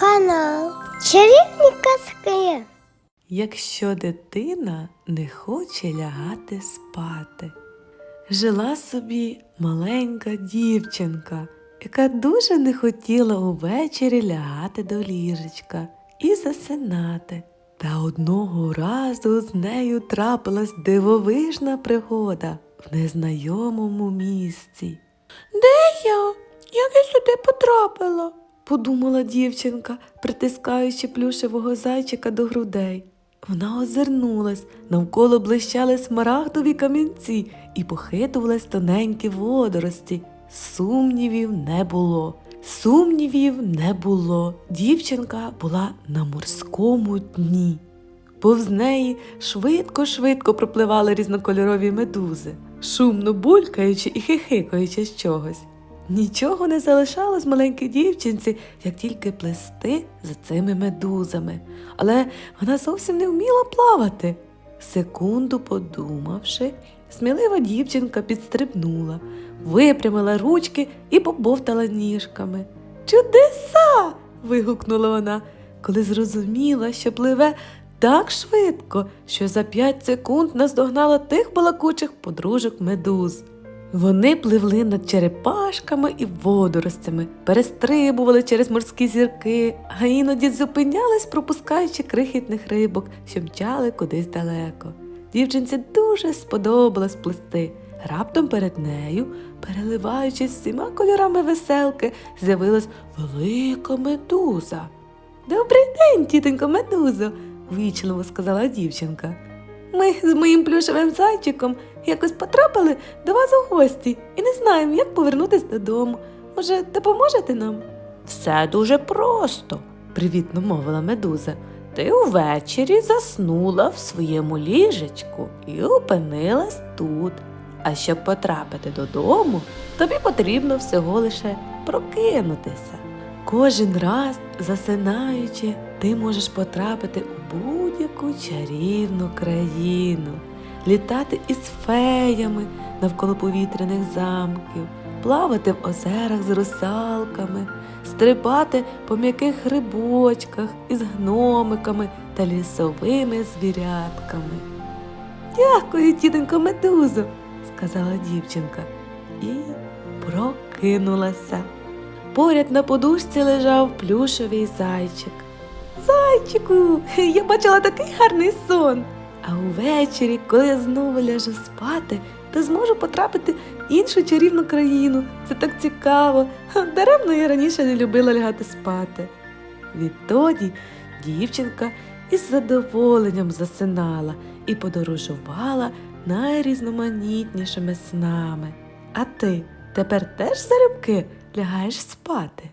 Канал Чарівні казки. Якщо дитина не хоче лягати спати. Жила собі маленька дівчинка, яка дуже не хотіла увечері лягати до ліжечка і засинати. Та одного разу з нею трапилась дивовижна пригода в незнайомому місці. Де я? Як я сюди потрапила? Подумала дівчинка, притискаючи плюшевого зайчика до грудей. Вона озирнулась, навколо блищали смарагдові камінці і похитувались тоненькі водорості. Сумнівів не було. Сумнівів не було. Дівчинка була на морському дні. Повз неї швидко-швидко пропливали різнокольорові медузи, шумно булькаючи і хихикаючи з чогось. Нічого не залишалось маленькій дівчинці, як тільки плести за цими медузами. Але вона зовсім не вміла плавати. Секунду подумавши, смілива дівчинка підстрибнула, випрямила ручки і побовтала ніжками. Чудеса. вигукнула вона, коли зрозуміла, що пливе так швидко, що за п'ять секунд наздогнала тих балакучих подружок медуз. Вони пливли над черепашками і водоростями, перестрибували через морські зірки, а іноді зупинялись, пропускаючи крихітних рибок, що мчали кудись далеко. Дівчинці дуже сподобалось плисти. Раптом перед нею, переливаючись всіма кольорами веселки, з'явилась велика медуза. Добрий день, тітонько медузо, ввічливо сказала дівчинка. Ми з моїм плюшевим зайчиком якось потрапили до вас у гості і не знаємо, як повернутися додому. Може, допоможете нам? Все дуже просто, привітно мовила медуза. Ти увечері заснула в своєму ліжечку і опинилась тут. А щоб потрапити додому, тобі потрібно всього лише прокинутися. Кожен раз, засинаючи, ти можеш потрапити у будь-яку чарівну країну, літати із феями навколо повітряних замків, плавати в озерах з русалками, стрибати по м'яких грибочках із гномиками та лісовими звірятками. Дякую, тітонько медузо, сказала дівчинка і прокинулася. Поряд на подушці лежав плюшевий зайчик. Зайчику, я бачила такий гарний сон. А увечері, коли я знову ляжу спати, то зможу потрапити в іншу чарівну країну. Це так цікаво. Даремно я раніше не любила лягати спати. Відтоді дівчинка із задоволенням засинала і подорожувала найрізноманітнішими снами. А ти тепер теж залюбки лягаєш спати?